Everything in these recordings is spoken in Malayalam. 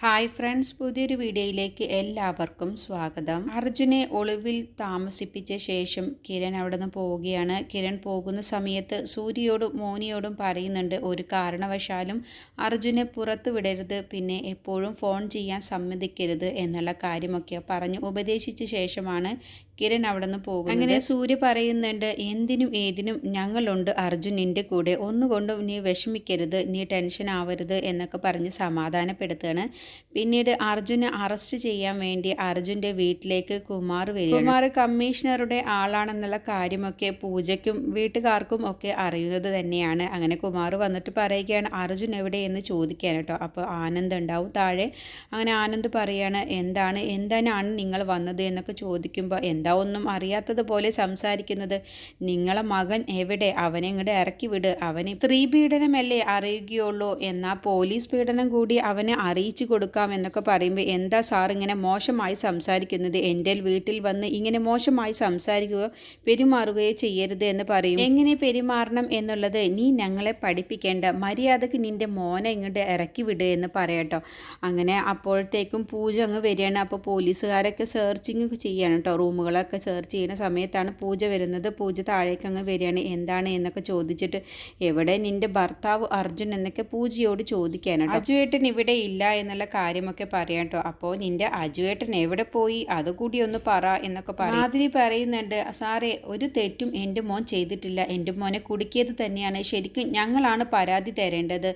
ഹായ് ഫ്രണ്ട്സ് പുതിയൊരു വീഡിയോയിലേക്ക് എല്ലാവർക്കും സ്വാഗതം. അർജുനെ ഒളിവിൽ താമസിപ്പിച്ച ശേഷം കിരൺ അവിടെ നിന്ന് പോവുകയാണ്. കിരൺ പോകുന്ന സമയത്ത് സൂര്യയോടും മോനിയോടും പറയുന്നുണ്ട് ഒരു കാരണവശാലും അർജുനെ പുറത്ത് വിടരുത് പിന്നെ എപ്പോഴും ഫോൺ ചെയ്യാൻ സമ്മതിക്കരുത് എന്നുള്ള കാര്യമൊക്കെ പറഞ്ഞ് ഉപദേശിച്ച ശേഷമാണ് കിരൺ അവിടെ നിന്ന് പോകുന്നത്. അങ്ങനെ സൂര്യ പറയുന്നുണ്ട് എന്തിനും ഏതിനും ഞങ്ങളുണ്ട് അർജുൻ കൂടെ. ഒന്നുകൊണ്ടും നീ വിഷമിക്കരുത് നീ ടെൻഷൻ ആവരുത് എന്നൊക്കെ പറഞ്ഞ് സമാധാനപ്പെടുത്തുകയാണ്. പിന്നീട് അർജുനെ അറസ്റ്റ് ചെയ്യാൻ വേണ്ടി അർജുന്റെ വീട്ടിലേക്ക് കുമാർ വരിക കുമാർ കമ്മീഷണറുടെ ആളാണെന്നുള്ള കാര്യമൊക്കെ പൂജയ്ക്കും വീട്ടുകാർക്കും ഒക്കെ അറിയുന്നത് തന്നെയാണ്. അങ്ങനെ കുമാർ വന്നിട്ട് പറയുകയാണ് അർജുൻ എവിടെ എന്ന് ചോദിക്കാൻ കേട്ടോ. അപ്പോൾ ആനന്ദ് ഉണ്ടാവും താഴെ. അങ്ങനെ ആനന്ദ് പറയാണ് എന്താണ്? എന്തിനാണ് നിങ്ങൾ വന്നത്? എന്നൊക്കെ ചോദിക്കുമ്പോൾ എന്താ ഒന്നും അറിയാത്തതുപോലെ സംസാരിക്കുന്നത്? നിങ്ങളെ മകൻ എവിടെ? അവനെ ഇങ്ങോട്ട് ഇറക്കി വിട്. അവന് സ്ത്രീ പീഡനമല്ലേ അറിയുകയുള്ളൂ. എന്നാൽ പോലീസ് പീഡനം കൂടി അവനെ അറിയിച്ചു കൊടുക്കാം എന്നൊക്കെ പറയുമ്പോൾ എന്താ സാർ ഇങ്ങനെ മോശമായി സംസാരിക്കുന്നത്? എന്റെ വീട്ടിൽ വന്ന് ഇങ്ങനെ മോശമായി സംസാരിക്കുകയോ പെരുമാറുകയോ ചെയ്യരുത് എന്ന് പറയും. എങ്ങനെ പെരുമാറണം എന്നുള്ളത് നീ ഞങ്ങളെ പഠിപ്പിക്കേണ്ട. മര്യാദയ്ക്ക് നിന്റെ മോനെ ഇങ്ങോട്ട് ഇറക്കി വിട് എന്ന് പറയട്ടോ. അങ്ങനെ അപ്പോഴത്തേക്കും പൂജ അങ്ങ് വരികയാണ്. അപ്പോൾ പോലീസുകാരൊക്കെ സെർച്ചിങ് ചെയ്യാണ് കേട്ടോ റൂമുകളൊക്കെ സെർച്ച് ചെയ്യുന്ന സമയത്താണ് പൂജ വരുന്നത്. പൂജ താഴേക്ക് അങ്ങ് വരികയാണ്. എന്താണ് എന്നൊക്കെ ചോദിച്ചിട്ട് എവിടെ നിന്റെ ഭർത്താവ് അർജുൻ എന്നൊക്കെ പൂജയോട് ചോദിക്കാനാണ് അജുവേട്ടൻ ഇവിടെ ഇല്ല എന്നുള്ള കാര്യമൊക്കെ പറയാം കേട്ടോ അപ്പോൾ നിന്റെ അജുവേട്ടൻ എവിടെ പോയി? അതുകൂടി ഒന്ന് പറ എന്നൊക്കെ പറയും മാധുരി പറയുന്നുണ്ട്. സാറേ ഒരു തെറ്റും എന്റെ മോൻ ചെയ്തിട്ടില്ല. എന്റെ മോനെ കുടുക്കിയത് തന്നെയാണ്. ശരിക്കും ഞങ്ങളാണ് പരാതി തരേണ്ടത്.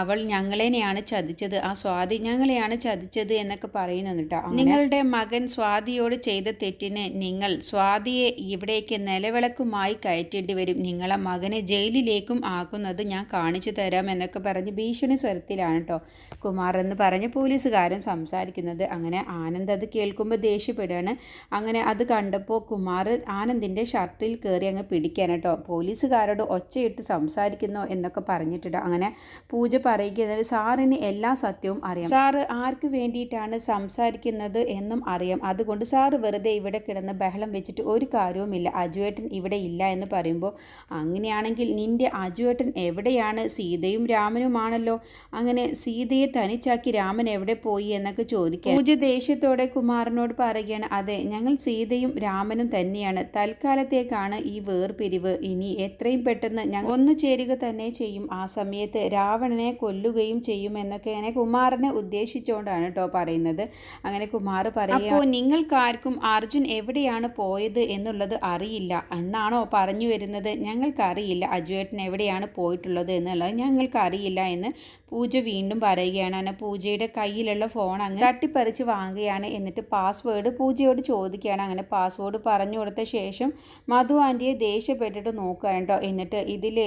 അവൾ ഞങ്ങളെയാണ് ചതിച്ചത്. ആ സ്വാതി ഞങ്ങളെയാണ് ചതിച്ചത് എന്നൊക്കെ പറയുന്നുണ്ട് കേട്ടോ നിങ്ങളുടെ മകൻ സ്വാതിയോട് ചെയ്ത തെറ്റിന് നിങ്ങൾ സ്വാതിയെ ഇവിടേക്ക് നിലവിളക്കുമായി കയറ്റേണ്ടി വരും. നിങ്ങളെ മകനെ ജയിലിലേക്കും ആക്കുന്നത് ഞാൻ കാണിച്ചു തരാം എന്നൊക്കെ പറഞ്ഞ് ഭീഷണി സ്വരത്തിലാണ് കേട്ടോ കുമാർ എന്ന് പറഞ്ഞ് പോലീസുകാരൻ സംസാരിക്കുന്നത് അങ്ങനെ ആനന്ദ് അത് കേൾക്കുമ്പോൾ ദേഷ്യപ്പെടുകയാണ് അങ്ങനെ അത് കണ്ടപ്പോൾ കുമാർ ആനന്ദിന്റെ ഷർട്ടിൽ കയറി അങ്ങ് പിടിക്കാൻ കേട്ടോ. പോലീസുകാരോട് ഒച്ചയിട്ട് സംസാരിക്കുന്നു എന്നൊക്കെ പറഞ്ഞിട്ടുണ്ട്. അങ്ങനെ പൂജ പറയുക സാറിന് എല്ലാ സത്യവും അറിയാം. സാറ് ആർക്ക് വേണ്ടിയിട്ടാണ് സംസാരിക്കുന്നത് എന്നും അറിയാം. അതുകൊണ്ട് സാറ് വെറുതെ ഇവിടെ കിടന്ന് ബഹളം വെച്ചിട്ട് ഒരു കാര്യവുമില്ല. അജുവേട്ടൻ ഇവിടെ ഇല്ല എന്ന് പറയുമ്പോൾ അങ്ങനെയാണെങ്കിൽ നിന്റെ അജുവേട്ടൻ എവിടെയാണ്? സീതയും രാമനുമാണല്ലോ. അങ്ങനെ സീതയെ തനിച്ചാക്കി രാമൻ എവിടെ പോയി എന്നൊക്കെ ചോദിക്കാം പൂജ ദേഷ്യത്തോടെ കുമാരനോട് പറയുകയാണ് അതെ ഞങ്ങൾ സീതയും രാമനും തന്നെയാണ്. തൽക്കാലത്തേക്കാണ് ഈ വേർപിരിവ്. ഇനി എത്രയും പെട്ടെന്ന് ഞങ്ങൾ ഒന്നു ചേരുക തന്നെ ചെയ്യും. ആ സമയത്ത് രാവണനെ കൊല്ലുകയും ചെയ്യും എന്നൊക്കെ അങ്ങനെ കുമാരനെ ഉദ്ദേശിച്ചുകൊണ്ടാണ് കേട്ടോ പറയുന്നത്. അങ്ങനെ കുമാർ പറയുക അപ്പോൾ നിങ്ങൾക്കാർക്കും അർജുൻ എവിടെയാണ് പോയത് എന്നുള്ളത് അറിയില്ല. എന്നാണോ പറഞ്ഞു വരുന്നത്? ഞങ്ങൾക്കറിയില്ല. അജുവേട്ടൻ എവിടെയാണ് പോയിട്ടുള്ളത് എന്നുള്ളത് ഞങ്ങൾക്കറിയില്ല എന്ന് പൂജ വീണ്ടും പറയുകയാണ്. അങ്ങനെ പൂജയുടെ കയ്യിലുള്ള ഫോൺ അങ്ങ് തട്ടിപ്പറിച്ച് വാങ്ങുകയാണ്. എന്നിട്ട് പാസ്വേഡ് പൂജയോട് ചോദിക്കുകയാണ്. അങ്ങനെ പാസ്വേഡ് പറഞ്ഞു കൊടുത്ത ശേഷം മധു ആന്റിയെ ദേഷ്യപ്പെട്ടിട്ട് നോക്കുകയാണ് കേട്ടോ. എന്നിട്ട് ഇതിൽ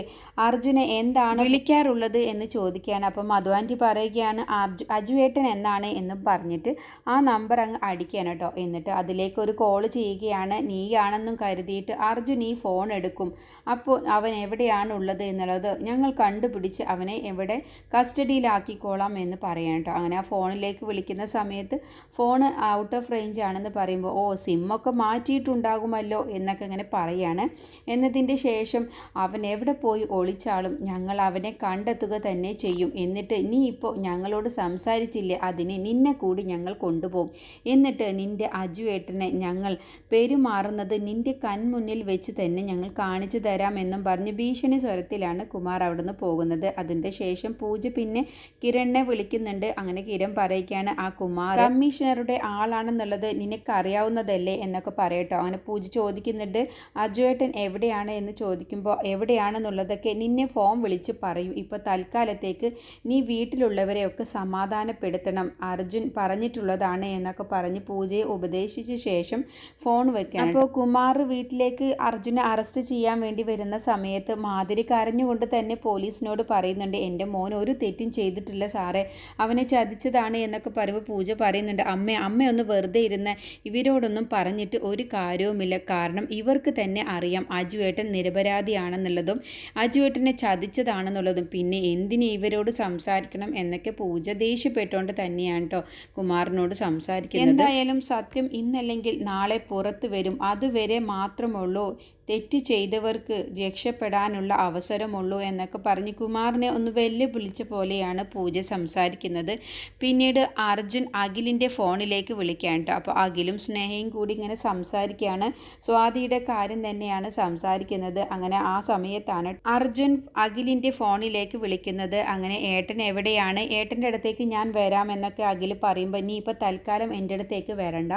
അർജുനെ എന്താണ് വിളിക്കാറുള്ളത് എന്ന് ചോദിക്കുകയാണ്. അപ്പം മധു ആന്റി പറയുകയാണ് അർജു അജുവേട്ടൻ എന്നാണ് എന്ന് പറഞ്ഞിട്ട് ആ നമ്പർ അങ്ങ് അടിക്കുകയാണ് കേട്ടോ. എന്നിട്ട് അതിലേക്ക് ഒരു കോൾ ചെയ്യുകയാണ്. നീയാണെന്നും കരുതിയിട്ട് അർജുൻ ഈ ഫോൺ എടുക്കും. അപ്പോൾ അവൻ എവിടെയാണ് ഉള്ളത് എന്നുള്ളത് ഞങ്ങൾ കണ്ടുപിടിച്ച് അവനെ എവിടെ കസ്റ്റഡിയിലാക്കിക്കോളാം എന്ന് പറയാം കേട്ടോ. അങ്ങനെ ആ ഫോണിലേക്ക് വിളിക്കുന്ന സമയത്ത് ഫോൺ ഔട്ട് ഓഫ് റേഞ്ച് ആണെന്ന് പറയുമ്പോൾ ഓ സിമ്മൊക്കെ മാറ്റിയിട്ടുണ്ടാകുമല്ലോ എന്നൊക്കെ ഇങ്ങനെ പറയാണ്. എന്നതിന്റെ ശേഷം അവൻ എവിടെ പോയി ഒളിച്ചാളും ഞങ്ങൾ അവനെ കണ്ടെത്തുക തന്നെ ചെയ്യും. എന്നിട്ട് നീ ഇപ്പോൾ ഞങ്ങളോട് സംസാരിച്ചില്ലേ? അതിന് നിന്നെ കൂടി ഞങ്ങൾ കൊണ്ടുപോകും. എന്നിട്ട് നിന്റെ അജുവേട്ടനെ ഞങ്ങൾ പെരുമാറുന്നത് നിന്റെ കൺമുന്നിൽ വെച്ച് തന്നെ ഞങ്ങൾ കാണിച്ചു തരാമെന്നും പറഞ്ഞ് ഭീഷണി സ്വരത്തിലാണ് കുമാർ അവിടുന്ന് പോകുന്നത്. അതിന്റെ ശേഷം പൂജ പിന്നെ കിരണിനെ വിളിക്കുന്നുണ്ട്. അങ്ങനെ കിരൺ പറയുകയാണ് ആ കുമാർ. കമ്മീഷണറുടെ ആളാണെന്നുള്ളത് നിനക്കറിയാവുന്നതല്ലേ എന്നൊക്കെ പറയട്ടോ. അങ്ങനെ പൂജ ചോദിക്കുന്നുണ്ട് അജുവേട്ടൻ എവിടെയാണ്? എന്ന് ചോദിക്കുമ്പോൾ എവിടെയാണെന്നുള്ളതൊക്കെ നിന്നെ ഫോം വിളിച്ച് പറയൂ. ഇപ്പോൾ തൽക്കാലത്തേക്ക് നീ വീട്ടിലുള്ളവരെയൊക്കെ സമാധാനപ്പെടുത്തണം. അർജുൻ പറഞ്ഞിട്ടുള്ളതാണ് എന്നൊക്കെ പറഞ്ഞ് പൂജയെ ഉപദേശിച്ച ശേഷം ഫോൺ വെക്കാം അപ്പോൾ കുമാർ വീട്ടിലേക്ക് അർജുനെ അറസ്റ്റ് ചെയ്യാൻ വേണ്ടി വരുന്ന സമയത്ത് മാധുരി കരഞ്ഞുകൊണ്ട് തന്നെ പോലീസിനോട് പറയുന്നുണ്ട് എന്റെ മോൻ ഒരു തെറ്റും ചെയ്തിട്ടില്ല സാറേ. അവനെ ചതിച്ചതാണ് എന്നൊക്കെ പറയുമ്പോൾ പൂജ പറയുന്നുണ്ട്. അമ്മ അമ്മയൊന്ന് വെറുതെ ഇരുന്ന് ഇവരോടൊന്നും പറഞ്ഞിട്ട് ഒരു കാര്യവുമില്ല. കാരണം ഇവർക്ക് തന്നെ അറിയാം അജുവേട്ടൻ നിരപരാധിയാണെന്നുള്ളതും അജുവേട്ടനെ ചതിച്ചതാണെന്നുള്ളതും. പിന്നെ എന്തിന് ഇവരോട് സംസാരിക്കണം എന്നൊക്കെ പൂജ ദേഷ്യപ്പെട്ടുകൊണ്ട് തന്നെയാണ് കേട്ടോ കുമാറിനോട് സംസാരിക്കുന്നത്. എന്തായാലും സത്യം ഇന്നല്ലെങ്കിൽ നാളെ പുറത്തു വരും. അതുവരെ മാത്രമുള്ളൂ തെറ്റ് ചെയ്തവർക്ക് രക്ഷപ്പെടാനുള്ള അവസരമുള്ളൂ എന്നൊക്കെ പറഞ്ഞ് കുമാറിനെ ഒന്ന് വെല്ലുവിളിച്ച പോലെയാണ് പൂജ സംസാരിക്കുന്നത്. പിന്നീട് അർജുൻ അഖിലിന്റെ ഫോണിലേക്ക് വിളിക്കാൻ കേട്ടോ. അപ്പോൾ അഖിലും സ്നേഹയും കൂടി ഇങ്ങനെ സംസാരിക്കുകയാണ്. സ്വാതിയുടെ കാര്യം തന്നെയാണ് സംസാരിക്കുന്നത്. അങ്ങനെ ആ സമയത്താണ് അർജുൻ അഖിലിന്റെ ഫോണിലേക്ക് വിളിക്കുന്നത്. അങ്ങനെ ഏട്ടൻ എവിടെയാണ്? ഏട്ടന്റെ അടുത്തേക്ക് ഞാൻ വരാമെന്നൊക്കെ അഖിൽ പറയുമ്പോൾ നീ ഇപ്പോൾ തൽക്കാലം എന്റെ അടുത്തേക്ക് വരണ്ട.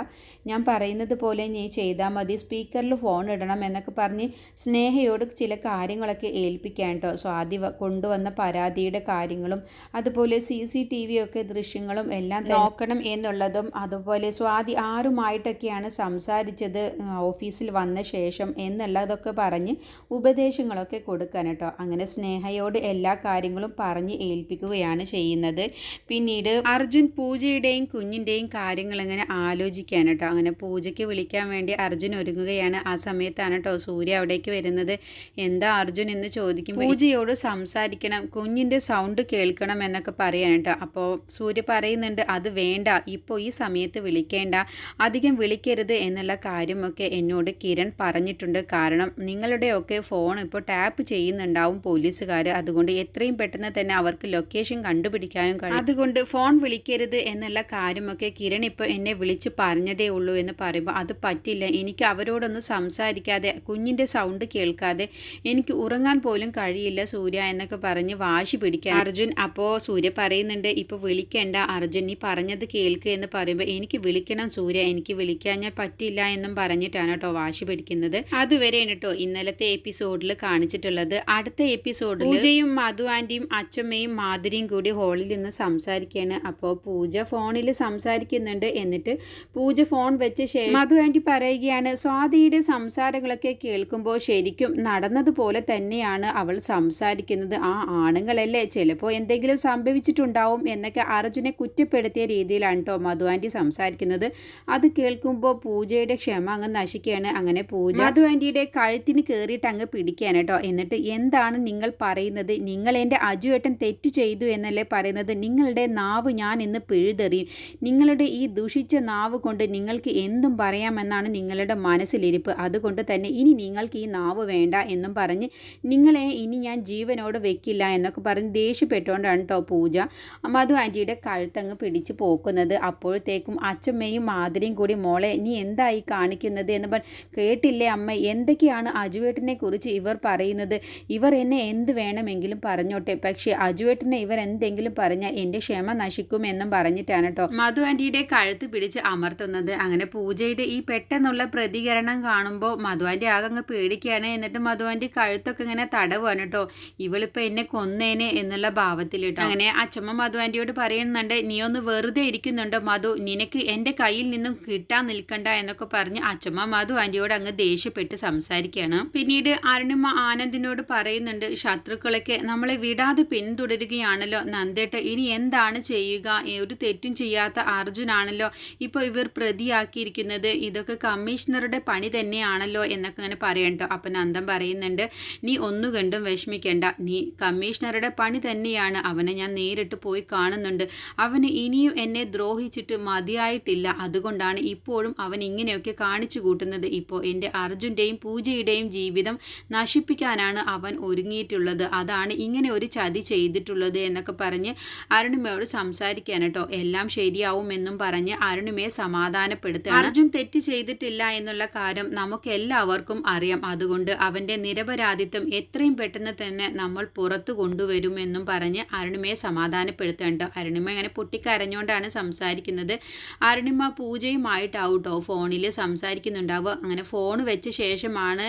ഞാൻ പറയുന്നത് പോലെ നീ ചെയ്താൽ മതി. സ്പീക്കറിൽ ഫോൺ ഇടണം എന്നൊക്കെ പറഞ്ഞ് സ്നേഹയോട് ചില കാര്യങ്ങളൊക്കെ ഏൽപ്പിക്കാൻ കേട്ടോ സ്വാതി കൊണ്ടുവന്ന പരാതിയുടെ കാര്യങ്ങളും അതുപോലെ സി സി ടി വി ഒക്കെ ദൃശ്യങ്ങളും എല്ലാം നോക്കണം എന്നുള്ളതും അതുപോലെ സ്വാതി ആരുമായിട്ടൊക്കെയാണ് സംസാരിച്ചത് ഓഫീസിൽ വന്ന ശേഷം എന്നുള്ളതൊക്കെ പറഞ്ഞ് ഉപദേശങ്ങളൊക്കെ കൊടുക്കാൻ കേട്ടോ അങ്ങനെ സ്നേഹയോട് എല്ലാ കാര്യങ്ങളും പറഞ്ഞ് ഏൽപ്പിക്കുകയാണ് ചെയ്യുന്നത്. പിന്നീട് അർജുൻ പൂജയുടെയും കുഞ്ഞിന്റെയും കാര്യങ്ങൾ ഇങ്ങനെ ആലോചിക്കാൻ കേട്ടോ അങ്ങനെ പൂജയ്ക്ക് വിളിക്കാൻ വേണ്ടി അർജുൻ ഒരുങ്ങുകയാണ് ആ സമയത്താണ് കേട്ടോ സൂര്യ അവിടേക്ക് വരുന്നത്. എന്താ അർജുൻ എന്ന് ചോദിക്കും പൂജയോട് സംസാരിക്കണം കുഞ്ഞിന്റെ സൗണ്ട് കേൾക്കണം എന്നൊക്കെ പറയാൻ കേട്ടോ. അപ്പോൾ സൂര്യ പറയുന്നുണ്ട് അത് വേണ്ട ഇപ്പോൾ ഈ സമയത്ത് വിളിക്കേണ്ട അധികം വിളിക്കരുത് എന്നുള്ള കാര്യമൊക്കെ എന്നോട് കിരൺ പറഞ്ഞിട്ടുണ്ട്. കാരണം നിങ്ങളുടെയൊക്കെ ഫോൺ ഇപ്പോൾ ടാപ്പ് ചെയ്യുന്നുണ്ടാവും പോലീസുകാർ അതുകൊണ്ട് എത്രയും പെട്ടെന്ന് തന്നെ അവർക്ക് ലൊക്കേഷൻ കണ്ടുപിടിക്കാനും കഴിയും. അതുകൊണ്ട് ഫോൺ വിളിക്കരുത് എന്നുള്ള കാര്യമൊക്കെ കിരൺ ഇപ്പോൾ എന്നെ വിളിച്ച് പറഞ്ഞതേ ഉള്ളൂ എന്ന് പറയുമ്പോൾ അത് പറ്റില്ല എനിക്ക് അവരോടൊന്ന് സംസാരിക്കാതെ കുഞ്ഞിന്റെ സൗണ്ട് കേൾക്കാതെ എനിക്ക് ഉറങ്ങാൻ പോലും കഴിയില്ല സൂര്യ എന്നൊക്കെ പറഞ്ഞ് വാശി പിടിക്കാൻ. അർജുൻ അപ്പോൾ സൂര്യ പറയുന്നുണ്ട് ഇപ്പോൾ വിളിക്കേണ്ട അർജുൻ നീ പറഞ്ഞത് കേൾക്ക് എന്ന് പറയുമ്പോൾ എനിക്ക് വിളിക്കണം സൂര്യ എനിക്ക് വിളിക്കാൻ ഞാൻ പറ്റില്ല എന്നും പറഞ്ഞിട്ടാണ് കേട്ടോ വാശി പിടിക്കുന്നത്. അതുവരെയാണ് കേട്ടോ ഇന്നലത്തെ എപ്പിസോഡിൽ കാണിച്ചിട്ടുള്ളത്. അടുത്ത എപ്പിസോഡിൽ പൂജയും മധു ആന്റിയും അച്ഛമ്മയും മാധുരിയും കൂടി ഹോളിൽ നിന്ന് സംസാരിക്കുകയാണ് അപ്പോൾ പൂജ ഫോണിൽ സംസാരിക്കുന്നുണ്ട്. എന്നിട്ട് പൂജ ഫോൺ വെച്ച ശേഷം മധു ആന്റി പറയുകയാണ് സ്വാതിയുടെ സംസാരങ്ങളൊക്കെ കേൾക്കുമ്പോൾ ശരിക്കും നടന്നതുപോലെ തന്നെയാണ് അവൾ സംസാരിക്കുന്നത്. ആ ആണുങ്ങളല്ലേ ചിലപ്പോൾ എന്തെങ്കിലും സംഭവിച്ചിട്ടുണ്ടാവും എന്നൊക്കെ അർജുനെ കുറ്റപ്പെടുത്തിയ രീതിയിലാണ് കേട്ടോ മധു ആന്റി സംസാരിക്കുന്നത്. അത് കേൾക്കുമ്പോൾ പൂജയുടെ ക്ഷമ അങ്ങ് നശിക്കുകയാണ്. അങ്ങനെ പൂജ മധു ആന്റിയുടെ കഴുത്തിന് കയറിയിട്ട് അങ്ങ് പിടിക്കുകയാണ് കേട്ടോ. എന്നിട്ട് എന്താണ് നിങ്ങൾ പറയുന്നത്? നിങ്ങൾ എന്റെ അജുവേട്ടൻ തെറ്റു ചെയ്തു എന്നല്ലേ പറയുന്നത്? നിങ്ങളുടെ നാവ് ഞാൻ ഇന്ന് പിഴുതെറിയും. നിങ്ങളുടെ ഈ ദുഷിച്ച നാവ് കൊണ്ട് നിങ്ങൾക്ക് എന്തും പറയാമെന്നാണ് നിങ്ങളുടെ മനസ്സിലിരിപ്പ്. അതുകൊണ്ട് തന്നെ ഇനി നിങ്ങൾക്ക് ഈ നാവ് വേണ്ട എന്നും പറഞ്ഞ് നിങ്ങളെ ഇനി ഞാൻ ജീവനോട് വെക്കില്ല എന്നൊക്കെ പറഞ്ഞ് ദേഷ്യപ്പെട്ടുകൊണ്ടാണ് കേട്ടോ പൂജ. മധു ആന്റിയുടെ കഴുത്തങ്ങ് പിടിച്ച് പോക്കുന്നത്. അപ്പോഴത്തേക്കും അച്ഛമ്മയും മാതിരിയും കൂടി മോളെ നീ എന്തായി കാണിക്കുന്നത്? എന്ന് പറഞ്ഞ് കേട്ടില്ലേ അമ്മ എന്തൊക്കെയാണ് അജുവേട്ടനെ കുറിച്ച് ഇവർ പറയുന്നത്? ഇവർ എന്നെ എന്ത് വേണമെങ്കിലും പറഞ്ഞോട്ടെ. പക്ഷേ അജുവേട്ടനെ ഇവർ എന്തെങ്കിലും പറഞ്ഞാൽ എന്റെ ക്ഷമ നശിക്കും എന്നും പറഞ്ഞിട്ടാണ് കേട്ടോ മധു ആന്റിയുടെ കഴുത്ത് പിടിച്ച് അമർത്തുന്നത്. അങ്ങനെ പൂജയുടെ ഈ പെട്ടെന്നുള്ള പ്രതികരണം കാണുമ്പോൾ മധു ആന്റി ആകെ അങ്ങ് പേടിക്കുകയാണ്. എന്നിട്ട് മധുവാന്റെ കഴുത്തൊക്കെ ഇങ്ങനെ തടവാണ് കേട്ടോ. ഇവളിപ്പോൾ എന്നെ കൊന്നേനെ എന്നുള്ള ഭാവത്തിൽ കേട്ടോ. അങ്ങനെ അച്ഛമ്മ മധു ആന്റിയോട് പറയുന്നുണ്ട് നീ ഒന്ന് വെറുതെ ഇരിക്കുന്നുണ്ട് മധു? നിനക്ക് എന്റെ കയ്യിൽ നിന്നും കിട്ടാൻ നിൽക്കണ്ട എന്നൊക്കെ പറഞ്ഞ് അച്ഛമ്മ മധു അങ്ങ് ദേഷ്യപ്പെട്ട് സംസാരിക്കുകയാണ്. പിന്നീട് അരുണിമ ആനന്ദിനോട് പറയുന്നുണ്ട് ശത്രുക്കളൊക്കെ നമ്മളെ വിടാതെ പിന്തുടരുകയാണല്ലോ. നന്ദേട്ട ഇനി എന്താണ് ചെയ്യുക? ഒരു തെറ്റും ചെയ്യാത്ത അർജുനാണല്ലോ ഇപ്പോൾ ഇവർ പ്രതിയാക്കിയിരിക്കുന്നത്. ഇതൊക്കെ കമ്മീഷണറുടെ പണി തന്നെയാണല്ലോ എന്നൊക്കെ അങ്ങനെ പറയണ്ടോ. അപ്പം നന്ദൻ പറയുന്നുണ്ട് നീ ഒന്നു കണ്ടും വിഷമിക്കേണ്ട. നീ കമ്മീഷണറുടെ പണി തന്നെയാണ്. അവനെ ഞാൻ നേരിട്ട് പോയി കാണുന്നുണ്ട്. അവന് ഇനിയും എന്നെ ദ്രോഹിച്ചിട്ട് മതിയായിട്ടില്ല. അതുകൊണ്ടാണ് ഇപ്പോഴും അവൻ ഇങ്ങനെയൊക്കെ കാണിച്ചു കൂട്ടുന്നത്. ഇപ്പോൾ എന്റെ അർജുന്റെയും പൂജയുടെയും ജീവിതം നശിപ്പിക്കാനാണ് അവൻ ഒരുങ്ങിയിട്ടുള്ളത്. അതാണ് ഇങ്ങനെ ഒരു ചതി ചെയ്തിട്ടുള്ളത് എന്നൊക്കെ പറഞ്ഞ് അരുണിമയോട് സംസാരിക്കാൻ കേട്ടോ. എല്ലാം ശരിയാവുമെന്നും പറഞ്ഞ് അരുണിമയെ സമാധാനപ്പെടുത്തുക അർജുൻ തെറ്റ് ചെയ്തിട്ടില്ല എന്നുള്ള കാര്യം നമുക്ക് എല്ലാവർക്കും അറിയാം. അതുകൊണ്ട് അവന്റെ നിരപരാധിത്വം എത്രയും പെട്ടെന്ന് തന്നെ നമ്മൾ പുറത്തു കൊണ്ടുവരുമെന്നും പറഞ്ഞ് അരുണിമയെ സമാധാനപ്പെടുത്തേണ്ട അരുണിമ ഇങ്ങനെ പൊട്ടിക്കരഞ്ഞുകൊണ്ടാണ് സംസാരിക്കുന്നത്. അരുണിമ പൂജയുമായിട്ടാവും കേട്ടോ ഫോണിൽ സംസാരിക്കുന്നുണ്ടാവുക. അങ്ങനെ ഫോൺ വെച്ച ശേഷമാണ്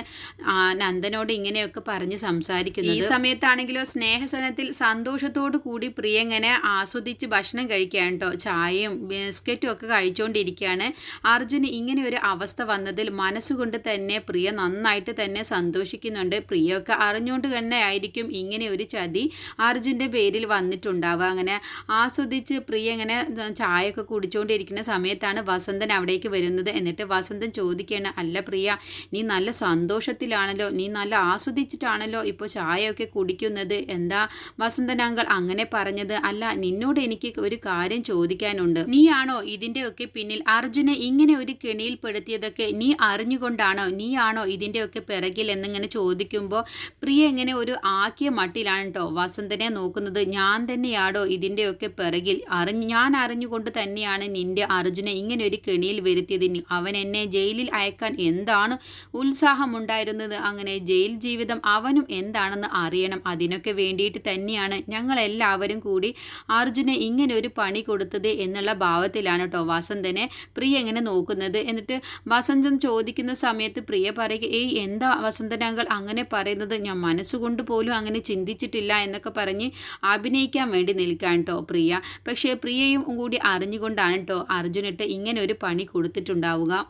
നന്ദനോട് ഇങ്ങനെയൊക്കെ പറഞ്ഞ് സംസാരിക്കുന്നത്. ഈ സമയത്താണെങ്കിലോ സ്നേഹസനത്തിൽ സന്തോഷത്തോടു കൂടി പ്രിയ ഇങ്ങനെ ആസ്വദിച്ച് ഭക്ഷണം കഴിക്കുകയാണ് കേട്ടോ ചായയും ബിസ്ക്കറ്റും ഒക്കെ കഴിച്ചുകൊണ്ടിരിക്കുകയാണ് അർജുന് ഇങ്ങനെ ഒരു അവസ്ഥ വന്നതിൽ മനസ്സുകൊണ്ട് തന്നെ പ്രിയ നന്നായിട്ട് തന്നെ സന്തോഷിക്കുന്നുണ്ട്. പ്രിയൊക്കെ അറിഞ്ഞുകൊണ്ട് തന്നെ ആയിരിക്കും ഇങ്ങനെ ഒരു ചതി അർജുന്റെ പേരിൽ വന്നിട്ടുണ്ടാവുക. അങ്ങനെ ആസ്വദിച്ച് പ്രിയ ഇങ്ങനെ ചായയൊക്കെ കുടിച്ചുകൊണ്ടിരിക്കുന്ന സമയത്താണ് വസന്തൻ അവിടേക്ക് വരുന്നത്. എന്നിട്ട് വസന്തൻ ചോദിക്കുകയാണ് അല്ല പ്രിയ നീ നല്ല സന്തോഷത്തിലാണല്ലോ നീ നല്ല ആസ്വദിച്ചിട്ടാണല്ലോ ഇപ്പോൾ ചായയൊക്കെ കുടിക്കുന്നത്. എന്താ വസന്തൻ അങ്കൾ അങ്ങനെ പറഞ്ഞത്? അല്ല നിന്നോട് എനിക്ക് ഒരു കാര്യം ചോദിക്കാനുണ്ട്. നീയാണോ ഇതിന്റെയൊക്കെ പിന്നിൽ അർജുനെ ഇങ്ങനെ ഒരു കെണിയിൽപ്പെടുത്തിയതൊക്കെ നീ അറിഞ്ഞുകൊണ്ടാണോ? നീയാണോ ഇതിന്റെയൊക്കെ പിറകിൽ എന്നിങ്ങനെ ചോദിക്കുമ്പോൾ പ്രിയ ഇങ്ങനെ ഒരു ആക്കിയ മട്ടിലാണ് കേട്ടോ വസന്തനെ നോക്കുന്നത്. ഞാൻ തന്നെയാടോ ഇതിന്റെയൊക്കെ പിറകിൽ? അറിഞ്ഞ് ഞാൻ അറിഞ്ഞുകൊണ്ട് തന്നെയാണ് നിന്റെ അർജുനെ ഇങ്ങനെ ഒരു കെണിയിൽ വരുത്തിയത്. അവൻ എന്നെ ജയിലിൽ അയക്കാൻ എന്താണ് ഉത്സാഹമുണ്ടായിരുന്നത്? അങ്ങനെ ജയിൽ ജീവിതം അവനും എന്താണെന്ന് അറിയണം. അതിനൊക്കെ വേണ്ടിയിട്ട് തന്നെയാണ് ഞങ്ങളെല്ലാവരും കൂടി അർജുനെ ഇങ്ങനെ ഒരു പണി കൊടുത്തത് എന്നുള്ള ഭാവത്തിലാണ് കേട്ടോ വസന്തനെ പ്രിയ എങ്ങനെ നോക്കുന്നത്. എന്നിട്ട് വസന്തൻ ചോദിക്കുന്ന സമയത്ത് പ്രിയ പറയുക ഏയ് എന്താ വസന്തനാങ്കൾ അങ്ങനെ പറയുന്നത്? ഞാൻ മനസ്സുകൊണ്ട് പോലും അങ്ങനെ ചിന്തിച്ചിട്ടില്ല എന്നൊക്കെ പറഞ്ഞ് അഭിനയിക്കാൻ വേണ്ടി നിൽക്കാൻ കേട്ടോ പ്രിയ. പക്ഷേ പ്രിയയും കൂടി അറിഞ്ഞുകൊണ്ടാണ് കേട്ടോ അർജുനിട്ട് ഇങ്ങനെ ഒരു പണി കൊടുത്തിട്ടുണ്ടാവുക.